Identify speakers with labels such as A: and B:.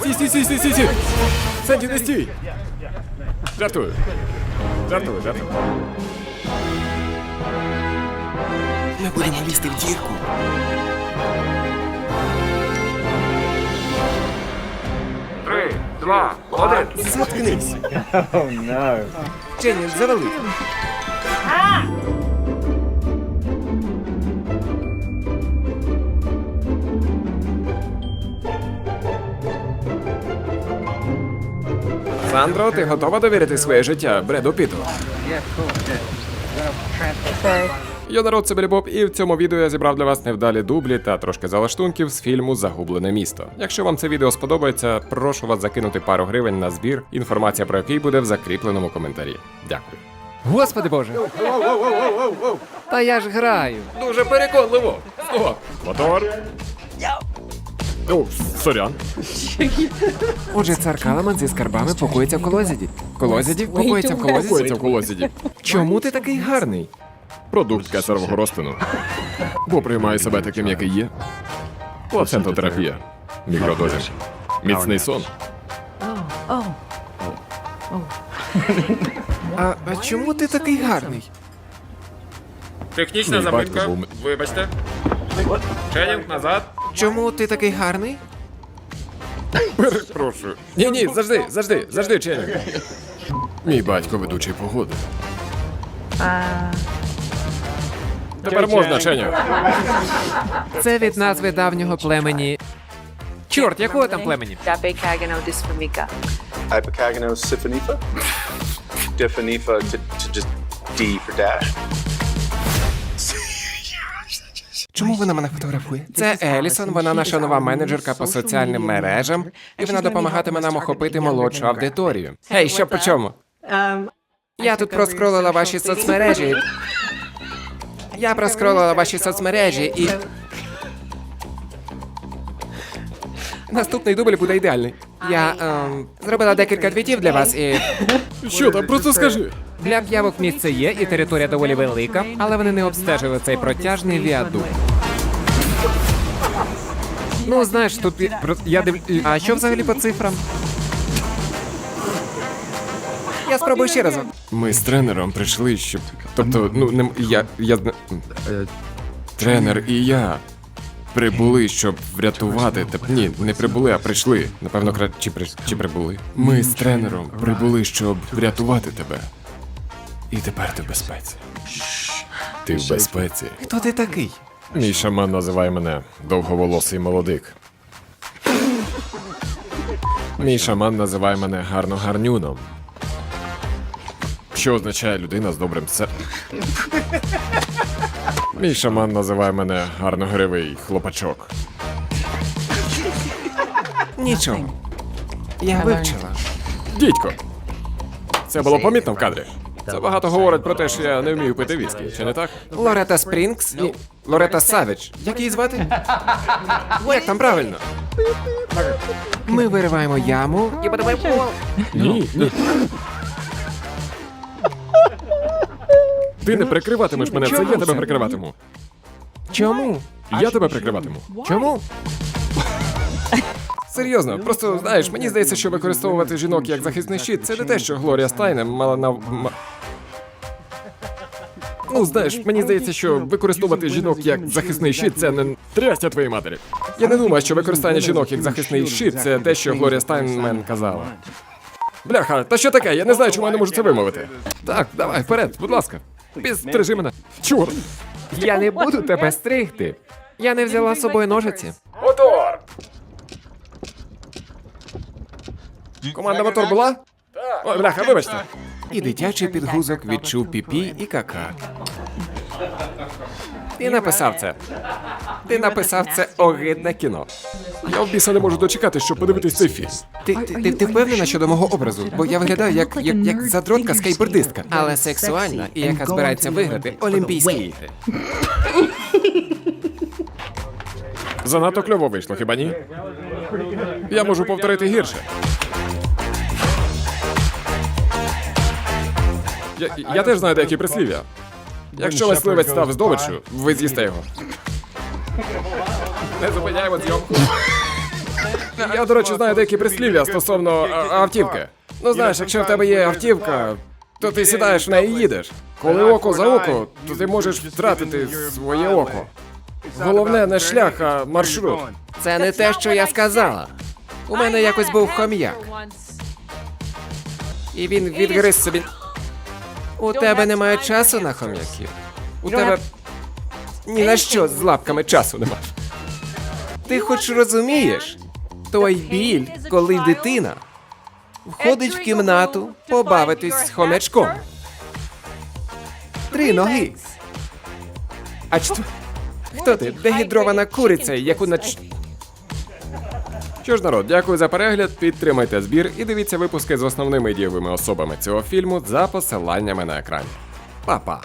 A: Стій, стій, стій, стій, стій, стій! Сенді, не стій! Жартую. Жартую, жартую.
B: Ми будемо лізти в дірку.
A: Три, два, один.
B: Заткнись. Дженні, завали.
A: Сандро, ти готова довірити своє життя Бреду Піту? Йо народ, це Боб, і в цьому відео я зібрав для вас невдалі дублі та трошки залаштунків з фільму Загублене місто. Якщо вам це відео сподобається, прошу вас закинути пару гривень на збір, інформація про який буде в закріпленому коментарі. Дякую.
C: Господи Боже. Та я ж граю.
A: Дуже переконливо. Стоп. Мотор. О, сорян.
C: Отже, цар Каламан зі скарбами покоїться в колозіді. Колозіді? Покоїться в колозіді?
A: Покоїться в колосіді.
C: Чому ти такий гарний?
A: Продукт кесарового розтину. Бо приймає себе таким, який є. Плацентотерапія. Мікродозі. Міцний сон.
C: А, а чому ти такий гарний?
A: Технічна
C: Мій був-
A: Вибачте. Ченінг назад.
C: Чому ти такий гарний?
A: Перепрошую. Ні, ні, завжди, завжди, завжди, Ченінг. Мій батько ведучий погоди. Тепер можна, Ченінг.
C: Це від назви давнього племені. Чорт, якого там племені?
D: Dabekagano dysphamica.
E: Hypocagano Siphonifa. Diffonifa to, to just D for dash.
C: Чому вона мене фотографує? Це Елісон, вона наша нова менеджерка по соціальним мережам, і вона допомагатиме нам охопити молодшу аудиторію. Гей, що по чому? Я тут проскролила ваші соцмережі. Я проскролила ваші соцмережі і. Наступний дубль буде ідеальний. Я ем, зробила декілька твітів для вас і.
A: Що там, просто скажи.
C: Для п'явок місце є, і територія доволі велика, але вони не обстежили цей протяжний віадук. Ну, знаєш, тут я див... А що взагалі по цифрам? Я спробую ще разок.
A: Ми з тренером прийшли, щоб. Тобто, ну, не м- я. я... зна- Тренер і я прибули, щоб врятувати тебе. Ні, не прибули, а прийшли. Напевно, кра... чи, при... чи прибули. Ми з тренером прибули, щоб врятувати тебе. І тепер ти в безпеці. Ти в безпеці.
C: Хто ти такий?
A: Мій шаман називає мене довговолосий молодик. Мій шаман називає мене гарно гарнюном. Що означає людина з добрим се. Мій шаман називає мене гарногривий хлопачок.
C: Нічого. Я вивчила.
A: Дідько! Це було помітно в кадрі. Це багато говорить про те, що я не вмію пити віскі, чи не так?
C: Лорета Спрінгс і Лорета Савіч. Як її звати? Як там правильно? Ми вириваємо яму і подаваємо пол.
A: Ні, ні. Ти не прикриватимеш мене, це я тебе прикриватиму.
C: Чому?
A: Я тебе прикриватиму.
C: Чому?
A: Серйозно, просто знаєш, мені здається, що використовувати жінок як захисний щит це не те, що Глорія Стайнем мала на. Ну, знаєш, мені здається, що використовувати жінок як захисний щит це не трястя твоєї матері. Я не думаю, що використання жінок як захисний щит це те, що Глорія Стайнмен казала. Бляха, та що таке? Я не знаю, чому я не можу це вимовити. Так, давай, вперед, будь ласка. Підстрижи мене. Чорт.
C: Я не буду тебе стригти. Я не взяла з собою ножиці.
A: Мотор! Команда мотор була? Ой, бляха, вибачте.
C: І дитячий підгузок відчув піпі і кака. Ти написав це. Ти написав це огидне кіно.
A: Я в біса не можу дочекати, щоб подивитись цей фільм.
C: Ти, ти, ти, ти впевнена щодо мого образу? Бо я виглядаю як, як, як задротка скейбордистка. Але сексуальна і яка збирається виграти Олімпійські ігри.
A: Занадто кльово вийшло, хіба ні? Я можу повторити гірше. Я, я теж знаю деякі прислів'я. Якщо мисливець став здобиччю, ви з'їсте його. Не зупиняємо зйомку. Я, до речі, знаю деякі прислів'я стосовно а, автівки. Ну знаєш, якщо в тебе є автівка, то ти сідаєш в неї і їдеш. Коли око за око, то ти можеш втратити своє око. Головне не шлях, а маршрут.
C: Це не те, що я сказала. У мене якось був хом'як, і він відгриз собі. У тебе немає часу на хом'яків. У тебе ні на що з лапками часу немає. Ти хоч розумієш той біль, коли дитина входить в кімнату побавитись з хомячком. Три ноги. А чт... Хто ти? Дегідрована куриця, яку на ч...
A: Що ж, народ, дякую за перегляд. Підтримайте збір і дивіться випуски з основними дієвими особами цього фільму за посиланнями на екрані. Па-па!